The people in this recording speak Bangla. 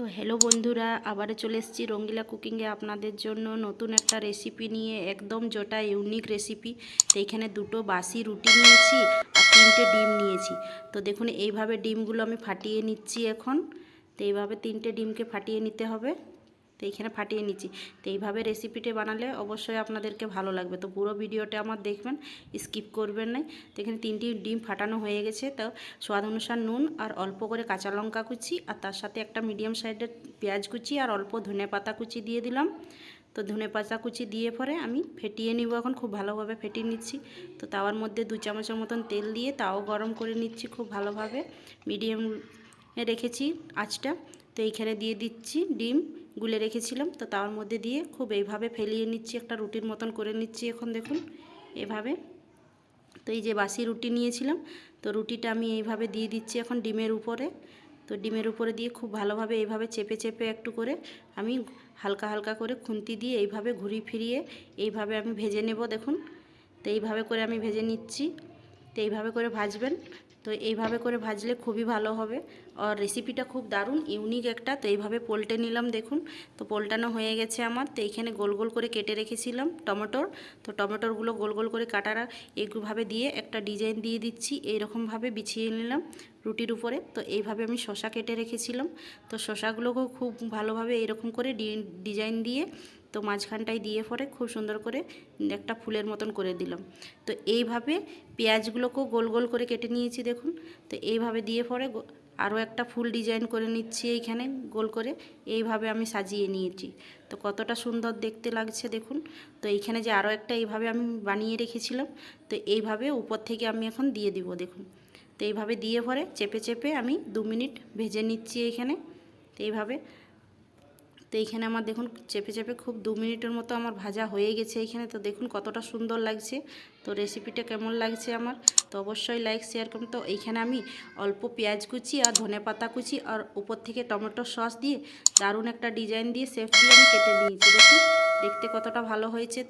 তো হ্যালো বন্ধুরা, আবারও চলে এসেছি রঙ্গিলা কুকিংয়ে আপনাদের জন্য নতুন একটা রেসিপি নিয়ে, একদম জোটা ইউনিক রেসিপি তো এখানে দুটো বাসি রুটি নিয়েছি আর তিনটে ডিম নিয়েছি। তো দেখুন, এইভাবে ডিমগুলো আমি ফাটিয়ে নিচ্ছি এখন। তো এইভাবে তিনটে ডিমকে ফাটিয়ে নিতে হবে। তো এইখানে ফাটিয়ে নিচ্ছি। তো এইভাবে রেসিপিটা বানালে অবশ্যই আপনাদেরকে ভালো লাগবে। তো পুরো ভিডিওটা আমার দেখবেন স্কিপ করবেন না। তো এখানে তিনটি ডিম ফাটানো হয়ে গেছে। তো স্বাদ অনুসার নুন আর অল্প করে কাঁচা লঙ্কা কুচি আর তার সাথে একটা মিডিয়াম সাইজের পেঁয়াজ কুচি আর অল্প ধনে পাতা কুচি দিয়ে দিলাম। তো ধনে পাতা কুচি দিয়ে পরে আমি ফেটিয়ে নিব। এখন খুব ভালোভাবে ফেটিয়ে নিচ্ছি। তো তাওয়ার মধ্যে দু চামচের মতন তেল দিয়ে তাও গরম করে নিচ্ছি খুব ভালোভাবে। মিডিয়াম রেখেছি আঁচটা। তো এইখানে দিয়ে দিচ্ছি ডিম। গুলে রেখেছিলাম। তো তার মধ্যে দিয়ে খুব এইভাবে ফেলিয়ে নিচ্ছি, একটা রুটির মতন করে নিচ্ছি এখন দেখুন এভাবে। তো এই যে বাসি রুটি নিয়েছিলাম, তো রুটিটা আমি এইভাবে দিয়ে দিচ্ছি এখন ডিমের উপরে। তো ডিমের উপরে দিয়ে খুব ভালোভাবে এইভাবে চেপে চেপে একটু করে আমি হালকা হালকা করে খুন্তি দিয়ে এইভাবে ঘুরি ফিরিয়ে এইভাবে আমি ভেজে নেব দেখুন। তো এইভাবে করে আমি ভেজে নিচ্ছি। তো এইভাবে করে ভাজবেন। তো এইভাবে করে ভাজলে খুবই ভালো হবে। আর রেসিপিটা খুব দারুণ ইউনিক একটা। তো এইভাবে পোল্টে নিলাম, দেখুন। তো পোল্টানো হয়ে গেছে আমার। তো এইখানে গোল গোল করে কেটে রেখেছিলাম টমেটোর। তো টমেটোরগুলো গোল গোল করে কাটারা এইভাবে দিয়ে একটা ডিজাইন দিয়ে দিচ্ছি। এইরকমভাবে বিছিয়ে নিলাম রুটির উপরে। তো এইভাবে আমি শশা কেটে রেখেছিলাম। তো শশাগুলোকেও খুব ভালোভাবে এরকম করে ডিজাইন দিয়ে তো মাঝখানটায় দিয়ে পরে খুব সুন্দর করে একটা ফুলের মতন করে দিলাম। তো এইভাবে পেঁয়াজগুলোকেও গোল গোল করে কেটে নিয়েছি দেখুন। তো এইভাবে দিয়ে পরে আরও একটা ফুল ডিজাইন করে নিচ্ছি এইখানে গোল করে। এইভাবে আমি সাজিয়ে নিয়েছি। তো কতটা সুন্দর দেখতে লাগছে দেখুন। তো এইখানে যে আরও একটা এইভাবে আমি বানিয়ে রেখেছিলাম। তো এইভাবে উপর থেকে আমি এখন দিয়ে দিব দেখুন। তো এইভাবে দিয়ে পরে চেপে চেপে আমি দু মিনিট ভেজে নিচ্ছি এইখানে। তো এইভাবে তো এইখানে আমার দেখুন চেপে চেপে খুব দু মিনিটের মতো আমার ভাজা হয়ে গেছে এইখানে তো দেখুন কতটা সুন্দর লাগছে। তো রেসিপিটা কেমন লাগছে আমার? তো অবশ্যই লাইক শেয়ার করুন তো এইখানে আমি অল্প পেঁয়াজ কুচি আর ধনে পাতা কুচি আর উপর থেকে টমেটো সস দিয়ে দারুণ একটা ডিজাইন দিয়ে সেফ দিয়ে আমি কেটে নিয়েছি। দেখুন, দেখতে কতটা ভালো হয়েছে।